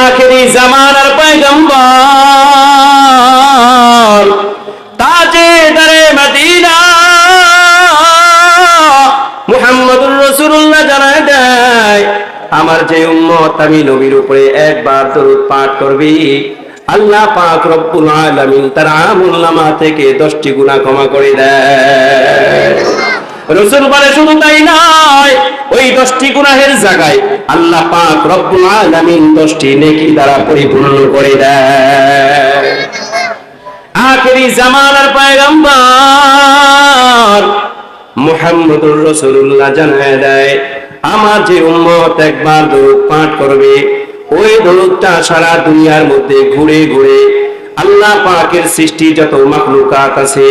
আখেরি জামানার পয়গম্বর তাজে দরে মদিনা। মুহাম্মদুর রাসূলুল্লাহ জানায় দেয়, আমার যে উম্মত আমি নবীর উপরে একবার দরুদ পাঠ করবি। আল্লাহ পাক রব্বুল আলামিন তার আমল নামা থেকে দশটি গুনাহ ক্ষমা করে দেয়। রসুল বলে, শুধু তাই নয় ওই দশটি গুনাহের জায়গায় আল্লাহ পাক রব্বুল আলামিন দশটি নেকি দ্বারা পরিপূর্ণ করে দেয় আখেরি জামানার পয়গম্বর মুহাম্মদুর রাসূলুল্লাহ জানায় দেয়, আমার যে উম্মত একবার দরুদ পাঠ করবে, ওই দরুদটা সারা দুনিয়ার মধ্যে ঘুরে ঘুরে আল্লাহ পাকের সৃষ্টি যত মাখলুকাত আছে,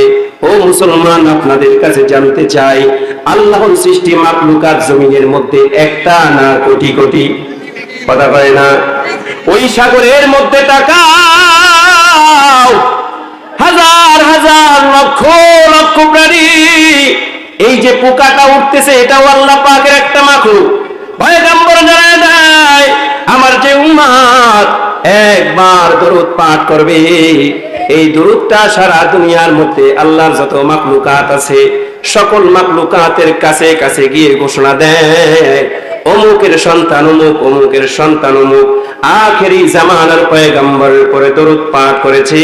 ও মুসলমান আপনাদের কাছে জানতে চাই আল্লাহর সৃষ্টি মাখলুকাত জমিনের মধ্যে একটা না কোটি কোটি। কথা কয় না? ওই সাগরের মধ্যে তাকাও। হাজার হাজার, লক্ষ লক্ষ প্রাণী। এই যে পোকাটা উঠতেছে, এটাও আল্লাহ পাকের একটা মাখলুক। পয়গম্বর জানায় দেয়, আমার যে উম্মাদ একবার দরুদ পাঠ করবে। এই দরুদটা সারা দুনিয়ার মধ্যে আল্লাহর যত মাকলুকাত আছে সকল মাকলুকাতের কাছে কাছে গিয়ে ঘোষণা দেয়, অমুকের সন্তান অমুক, অমুকের সন্তান অমুক। আখেরি জামানার পয়গম্বরের পরে দরুদ পাঠ করেছে।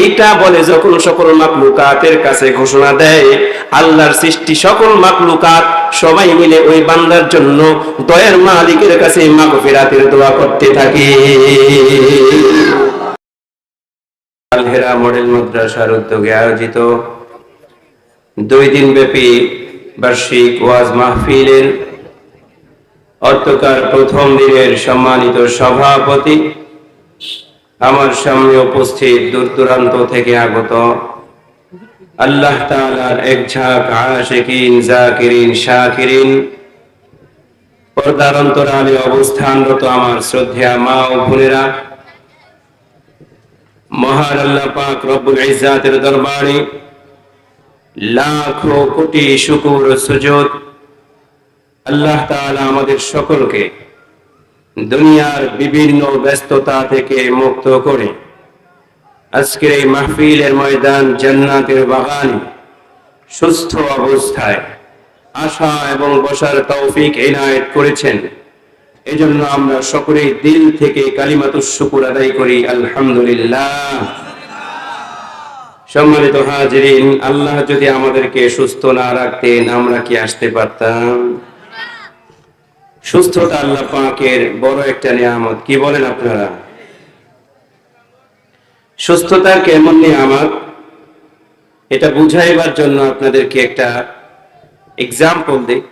এইটা বলে যখন সকল মাকলুকাতের কাছে ঘোষণা দেয়, আল্লাহর সৃষ্টি সকল মাকলুকাত সবাই মিলে ওই বান্দার জন্য দয়ের মালিকের কাছে মাগফিরাতের দোয়া করতে থাকে। আলহেরা মডেল মাদ্রাসার উদ্যোগে আয়োজিত দুই দিন ব্যাপী বার্ষিক ওয়াজ মাহফিলের অর্থকার প্রথম দিনের সম্মানিত সভাপতি আমার সামনে উপস্থিত দূর দূরান্ত থেকে আগত আল্লাহ তাআলার এক ঝাঁক আশিকিন, জাকিরিন, শাকিরিন, পর্দার অবস্থানরত আমার শ্রদ্ধা মা ও বোনেরা, মহান আল্লাহ পাক রব্বুল ইজ্জাতের দরবারে লাখো কোটি শুকুর সুজুদ। আল্লাহ তাআলা আমাদের সকলকে দুনিয়ার বিভিন্ন ব্যস্ততা থেকে মুক্ত করে আজকের এই মাহফিলের ময়দান জান্নাতের বাগানে সুস্থ অবস্থায় আশা এবং বসার তৌফিক এনায়েত করেছেন। এজন্য আমরা সকলেই দিল থেকে কালিমাতুস শুকুর আদায় করি। আলহামদুলিল্লাহ। সম্মানিত হাজিরিন, আল্লাহ যদি আমাদেরকে সুস্থ না রাখতেন, আমরা কি আসতে পারতাম? সুস্থতা আল্লাহ পাকের বড় একটা নিয়ামত। কি বলেন আপনারা? সুস্থতার কেমন নিয়ামত? এটা বুঝাইবার জন্য আপনাদেরকে একটা এক্সাম্পল দিই।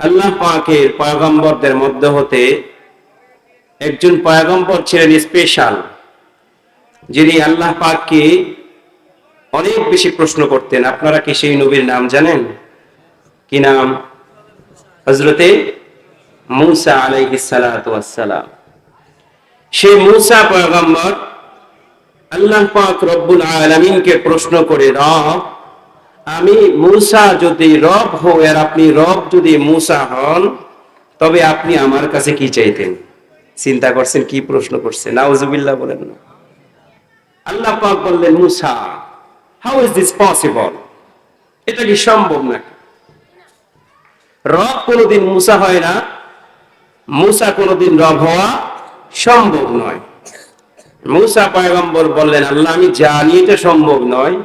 আল্লাহ পাকের পয়গম্বরদের মধ্যে হতে একজন পয়গম্বর ছিলেন স্পেশাল যিনি আল্লাহ পাককে অনেক বেশি প্রশ্ন করতেন, আপনারা কি সেই নবীর নাম জানেন? কি নাম? হজরতে মুসা আলাইহিসালাম সে মুসা পয়গম্বর আল্লাহ পাক রব্বুল আলামিনকে প্রশ্ন করে, রব, আমি মুসা যদি রব হই আর আপনি রব যদি মুসা হন, তবে আপনি আমার কাছে কি চাইতেন? চিন্তা করছেন, কি প্রশ্ন করছেন? নাউজুবিল্লাহ বলেন আল্লাহ পাক বললেন, Musa how is this possible এটা কি সম্ভব নাকি? রব কোনোদিন মুসা হয় না, মুসা কোনোদিন রব হওয়া সম্ভব নয়। মুসা পয়গম্বর বললেন, আল্লাহ, আমি জানি এটা সম্ভব নয়।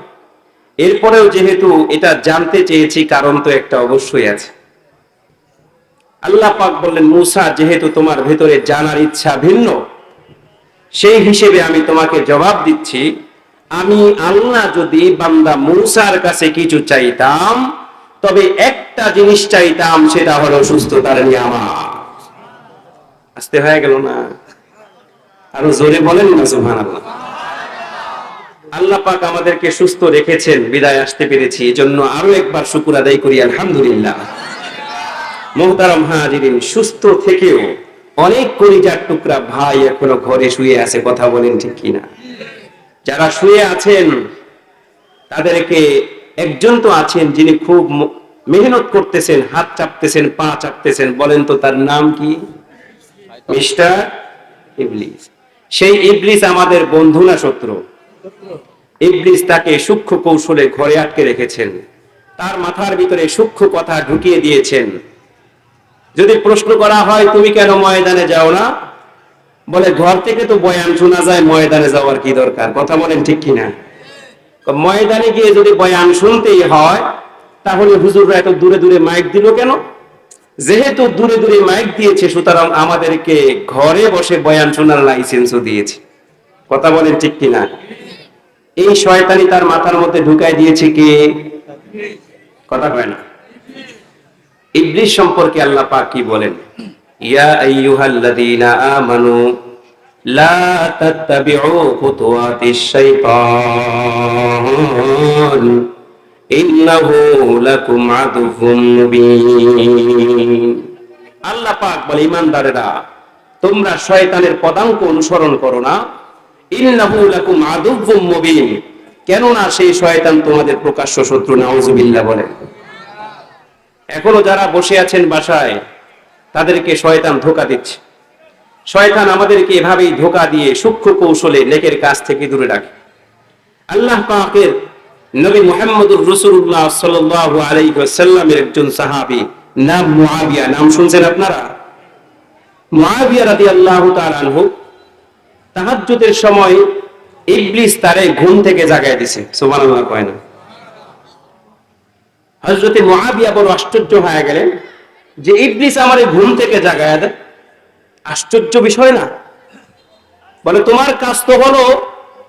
এরপরেও যেহেতু এটা জানতে চেয়েছি, কারণ তো একটা অবশ্যই আছে। আল্লাহ পাক বললেন, মুসা, যেহেতু তোমার ভেতরে জানার ইচ্ছা ভিন্ন, সেই হিসেবে আমি তোমাকে জবাব দিচ্ছি আমি আল্লাহ যদি বান্দা মুসার কাছে কিছু চাইতাম, তবে একটা জিনিস চাইতাম, সেটা হলো সুস্থতার নিয়ামত। আসতে হয়ে গেল না? আরও জোরে বলেন না সুহান আল্লাহ আল্লাহ পাক আমাদেরকে সুস্থ রেখেছেন, বিদায় আসতে পেরেছি। এজন্য আরও একবার শুকুর আদায় করি, আলহামদুলিল্লাহ। মোহতারাম হাজিরিন, সুস্থ থেকেও অনেক কলিজার টুকরা ভাই এখনও ঘরে শুয়ে আছে, কথা বলেন ঠিক কিনা? যারা শুয়ে আছেন, তাদেরকে একজন তো আছেন যিনি খুব মেহনত করতেছেন, হাত চাপতেছেন, পা চাপতেছেন, বলেন তো তার নাম কি? মিস্টার ইবলিস। সেই ইবলিস আমাদের বন্ধু না শত্রু? ইবলিস তাকে সূক্ষ্ম কৌশলে ঘরে আটকে রেখেছেন। তার মাথার ভিতরে সূক্ষ্ম কথা ঢুকিয়ে দিয়েছেন। যদি প্রশ্ন করা হয়, তুমি কেন ময়দানে যাও না? বলে, ঘর থেকে তো বয়ান শোনা যায়, ময়দানে যাওয়ার কি দরকার? কথা বলেন ঠিক কিনা? ময়দানে গিয়ে যদি বয়ান শুনতেই হয়, তাহলে হুজুররা এত দূরে দূরে মাইক দিল কেন? যেহেতু দূরে দূরে মাইক দিয়েছে, সুতরাং আমাদেরকে ঘরে বসে বয়ান শোনার লাইসেন্সও দিয়েছে। কথা বলেন ঠিক কিনা? এই শয়তানি তার মাথার মধ্যে ঢুকাই দিয়েছে কে? কথা কয় না। ইবলিশ সম্পর্কে আল্লাহ পাক কি বলেন? আমানু, লা তাত্তাবিউ খুতুওয়াতিশ শাইতান, ইন্নাহু লাকুম আদুউম মুবিন। আল্লাহ পাক বলে, ইমানদারেরা, তোমরা শয়তানের পদাঙ্ক অনুসরণ করো না। ইন্নাহু লাকুম আদুউম মুবিন। কেননা সেই শয়তান তোমাদের প্রকাশ্য শত্রু, নাউজুবিল্লাহ বলে। এখনও যারা বসে আছেন বাসায় তাদেরকে শয়তান ধোকা দিচ্ছে। শয়তান আমাদেরকে এভাবেই ধোকা দিয়ে সূক্ষ্ম কৌশলে নেকের কাছ থেকে দূরে রাখে। আল্লাহ পাকের নবী মুহাম্মদুর রাসূলুল্লাহ সাল্লাল্লাহু আলাইহি ওয়াসাল্লামের একজন সাহাবী, নাম মুআবিয়া। নাম শুনছেন আপনারা? মুআবিয়া রাদিয়াল্লাহু তাআলা আনহু তাহাজ্জুদের সময় ইবলিস তারে ঘুম থেকে জাগায় দিছে। সুবহানাল্লাহ কয় না। হজরতে মহাবিয়া বড় আশ্চর্য হয়ে গেলেন। যে ইবলিস আমার এই ঘুম থেকে জাগায় দেয়। আশ্চর্য বিষয় না? বলে, তোমার কাজ তো হলো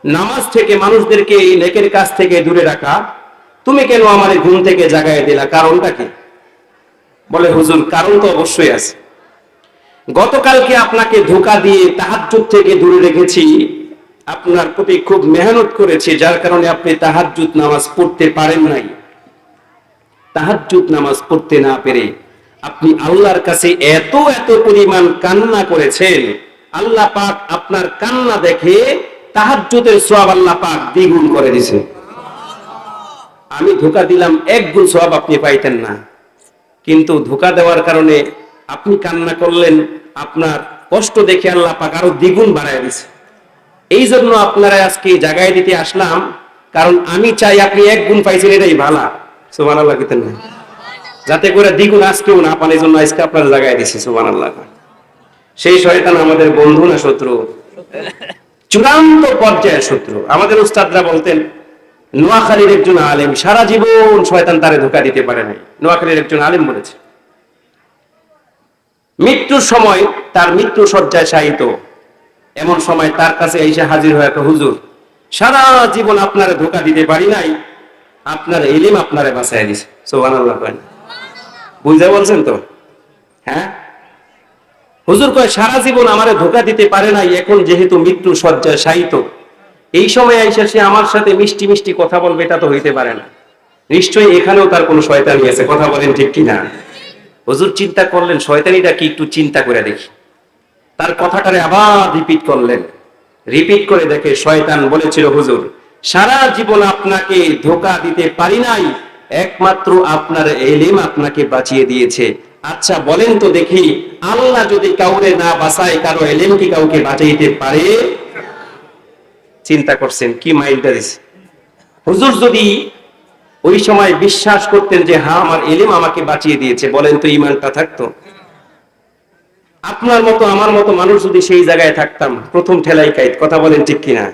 নামাজ থেকে মানুষদেরকে এই নেকের কাছ থেকে দূরে রাখা। তুমি কেন আমার ঘুম থেকে জাগায় দিলা? কারণটা কি? বলে, হুজুর, কারণ তো অবশ্যই আছে। গতকালকে আপনাকে ধোকা দিয়ে তাহাজ্জুদ থেকে দূরে রেখেছি। আপনার প্রতি খুব মেহনত করেছি, যার কারণে আপনি তাহাজ্জুদ নামাজ পড়তে পারেন নাই। তাহাজ্জুদ নামাজ পড়তে না পেরে আপনি আল্লাহর কাছে এত এত পরিমাণ কান্না করেছেন, আল্লাহ পাক আপনার কান্না দেখে তাহাজ্জুদের সওয়াব আল্লাহ পাক দ্বিগুণ করে দিয়েছে আমি ধোকা দিলাম এক গুণ সওয়াব আপনি পাইতেন না। কিন্তু ধোকা দেওয়ার কারণে আপনি কান্না করলেন, আপনার কষ্ট দেখে আল্লাহ পাক আরও দ্বিগুণ বাড়ায় দিয়েছে। এই জন্য আপনারা আজকে জায়গায় দিতে আসলাম, কারণ আমি চাই আপনি এক গুণ পাইছেন, এটাই ভালা। সুবান আল্লাহ না। যাতে করে দ্বিগুণ আজকেও না পান এই জন্য আজকে আপনার জায়গায় দিছি সুবান আল্লাহ সেই শয়তান আমাদের বন্ধু না শত্রু? চূড়ান্ত পর্যায়ের শত্রু। আমাদের উস্তাদরা বলতেন, নোয়াখালীর একজন আলেম সারা জীবন শয়তান তারে ধোকা দিতে পারে নাই। নোয়াখালীর একজন আলেম বলেছে, মৃত্যুর সময় তার মৃত্যু সজ্জায় শায়িত। এমন সময় তার কাছে এসে হাজির হয়ে একটা হুজুর, সারা জীবন আপনারা ধোকা দিতে পারি নাই, আপনার এলিম আপনারে বাঁচাই দিছে। সুবহানাল্লাহ কয় বুঝতে বলছেন তো? হ্যাঁ? হুজুর কয়, সারা জীবন আমারে ধোকা দিতে পারে নাই, এখন যেহেতু মৃত্যু সজ্জায় শায়িত। এই সময় আইসা সে আমার সাথে মিষ্টি মিষ্টি কথা বলবে, এটা তো হইতে পারে না। নিশ্চয়ই এখানেও তার কোনো শয়তানি আছে, কথা বলেন ঠিক কিনা? হুজুর চিন্তা করলেন, শয়তানিটা কি একটু চিন্তা করে দেখি। তার কথাটারে আবার রিপিট করলেন। রিপিট করে দেখে শয়তান বলেছিল, হুজুর, সারা জীবন আপনাকে ধোকা দিতে পারি নাই একমাত্র আপনার এলিম আপনাকে বাঁচিয়ে দিয়েছে। আচ্ছা বলেন তো দেখি, আল্লাহ যদি কাউকে না বাঁচায়, কারও এলিম কি কাউকে বাঁচাইতে পারে? চিন্তা করছেন, কি মাইলটা দিছে হুজুর যদি ওই সময় বিশ্বাস করতেন যে হ্যাঁ আমার এলিম আমাকে বাঁচিয়ে দিয়েছে, বলেন তো ইমানটা থাকতো? আপনার মতো, আমার মতো মানুষ যদি সেই জায়গায় থাকতাম, প্রথম ঠেলাই কাইত কথা বলেন ঠিক কিনা?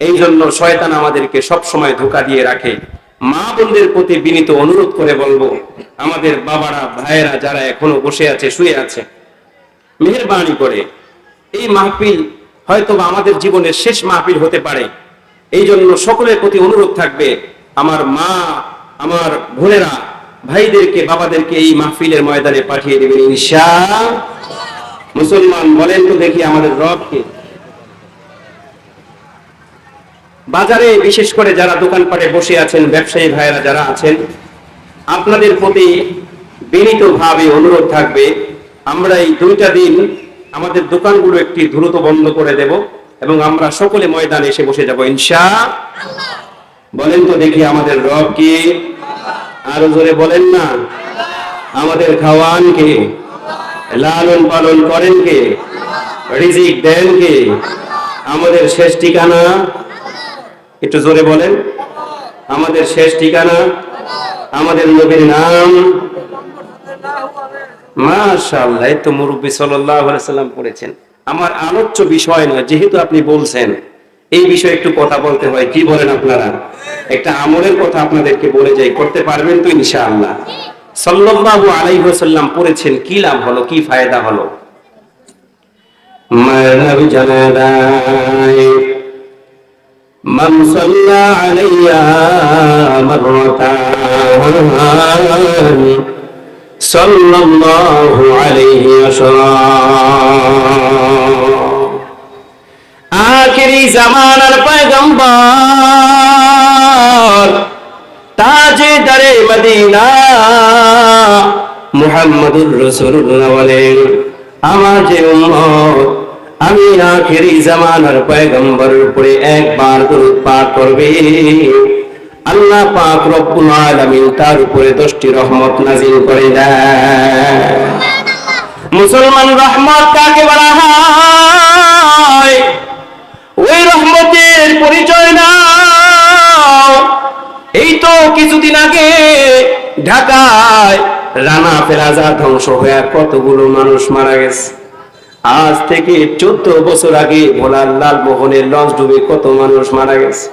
এই জন্য শয়তান আমাদেরকে সব সময় ধোকা দিয়ে রাখে। মা বোনদের প্রতি বিনীত অনুরোধ করে বলব, আমাদের বাবারা, ভাইয়েরা যারা এখনও বসে আছে, শুয়ে আছে, মেহরবানি করে। এই মাহফিল হয়তো আমাদের জীবনের শেষ মাহফিল হতে পারে। এই জন্য সকলের প্রতি অনুরোধ থাকবে, আমার মা, আমার বোনেরা, ভাইদেরকে, বাবাদেরকে এই মাহফিলের ময়দানে পাঠিয়ে দেবেন ইনশা মুসলমান বলেন তো দেখি আমাদের রবকে। বাজারে, বিশেষ করে যারা দোকানপাটে বসে আছেন, ব্যবসায়ী ভাইয়েরা যারা আছেন, আপনাদের প্রতি বিনীত ভাবে অনুরোধ থাকবে, আমরা এই দুইটা দিন আমাদের দোকানগুলো একটি দ্রুত বন্ধ করে দেব এবং আমরা সকলে ময়দানে এসে বসে যাব ইনশা বলেন তো দেখি আমাদের রব কি? আরও জোরে বলেন না। আমাদের খাওয়ান কে? লালন পালন করেন কে? রিজিক দেন কে? আমাদের শেষ ঠিকানা একটু জোরে বলেন। আমাদের শেষ ঠিকানা, আমাদের নবীর নাম। তো মুরব্বী সাল্লাম পড়েছেন। আমার আলোচ্য বিষয় যেহেতু আপনি বলছেন, এই বিষয়ে একটু কথা বলতে হয়, কি বলেন আপনারা? একটা আমলের কথা আপনাদেরকে বলে যাই, করতে পারবেন তো ইনশাআল্লাহ। সাল্লাল্লাহু আলাইহি ওয়াসাল্লাম পড়েছেন, কি লাভ হলো, কি ফায়দা হলো? من صلى علي مرتان صلى الله عليه وسلم আখেরি জামানার পয়গম্বর তাজে দারে মদিনা মুহাম্মদুর রাসূলুল্লাহ বলেন আমার যে উম্মত আমি আখেরি জামানার পয়গম্বরের উপরে একবার দরুদ পাঠ করবে। আল্লাহ পাক রব্বুল আলামিন তার উপরে দশটি রহমত নাজিল করে দেয় মুসলমান রহমত কাকে বলা হয়? ওই রহমতের পরিচয় নাও। এই তো কিছুদিন আগে ঢাকায় রানা ফেরাজা ধ্বংস হয়ে কতগুলো মানুষ মারা গেছে। আজ থেকে চোদ্দ বছর আগে ভোলার লাল মোহনের লঞ্চ ডুবে কত মানুষ মারা গেছে?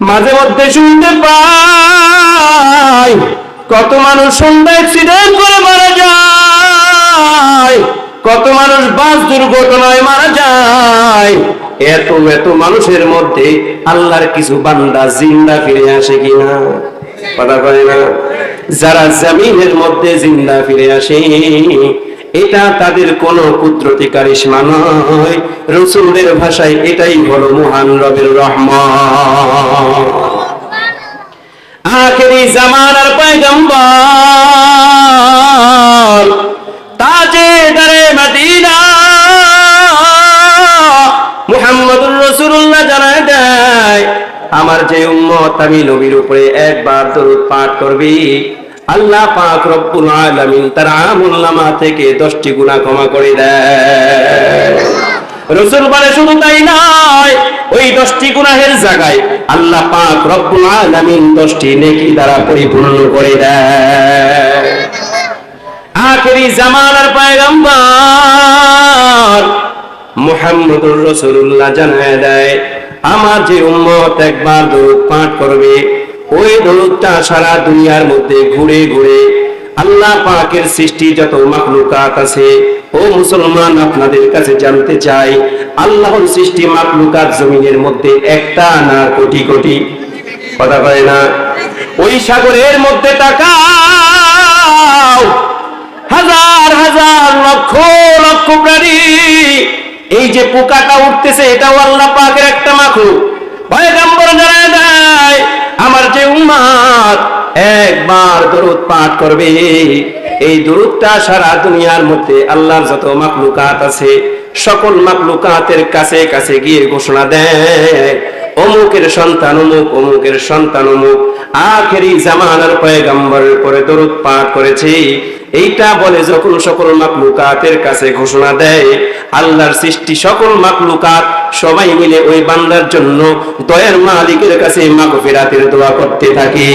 মাঝে মধ্যে শুনতে পাই, কত মানুষ সন্ধ্যা অ্যাক্সিডেন্ট করে মারা যায়, কত মানুষ বাস দুর্ঘটনায় মারা যায়। এত এত মানুষের মধ্যে আল্লাহর কিছু বান্দা জিন্দা ফিরে আসে কিনা? কথা কয় না? যারা জমিনের মধ্যে জিন্দা ফিরে আসে এটা তাদের কোন কুদরতি নয় রসুলের ভাষায় এটাই হলো মহান রবের রহমান জামানার পয়গম্বর তাজে মদিনা। মুহাম্মদুর দেয়, আমার যে উম্মত, আমি নবীর উপরে একবার দরুদ পাঠ করবি। আল্লাহ পাক রব্বুল আলামিন তার আমল নামা থেকে 10টি গুনাহ ক্ষমা করে দেয় রসুল বলে, শুধু তাই নয়, ওই দশটি গুনাহের জায়গায় আল্লাহ পাক রব্বুল আলামিন দশটি নেকি দ্বারা পরিপূর্ণ করে দেয় আখেরি জামানার পয়গম্বর মুহাম্মদুর রাসূলুল্লাহ জানায় দেয়, আমার যে উম্মত একবার দরুদ পাঠ করবে ওই দরুদটা সারা দুনিয়ার মধ্যে ঘুরে ঘুরে আল্লাহ পাকের সৃষ্টি যত মাখলুকাত আছে, ও মুসলমান আপনাদের কাছে জানতে চাই, আল্লাহর সৃষ্টি মাখলুকাত জমিনের মধ্যে একটা না কোটি কোটি? কথা কয় না? ওই সাগরের মধ্যে তাকাও। হাজার হাজার, লক্ষ লক্ষ প্রাণী। এই যে পোকাটা উঠতেছে, এটাও আল্লাহ পাকের একটা মাখলুক। পয়গম্বর জানায় দেয় আমার যে উম্মাদ একবার দরুদ পাঠ করবে। এই দরুদটা সারা দুনিয়ার মধ্যে আল্লাহর যত মাকলুকাত আছে, সকল মাকলুকাতের কাছে কাছে গিয়ে ঘোষণা দেয়। অমুকের সন্তান অমুক, অমুকের সন্তান অমুক। আখেরি জামানার পয়গম্বরের পরে দরুদ পাঠ করেছে। এইটা বলে যখন সকল মাকলুকাতের কাছে ঘোষণা দেয়, আল্লাহর সৃষ্টি সকল মাকলুকাত সবাই মিলে ওই বান্দার জন্য দয়ার মালিকের কাছে মাগফিরাতের দোয়া করতে থাকে।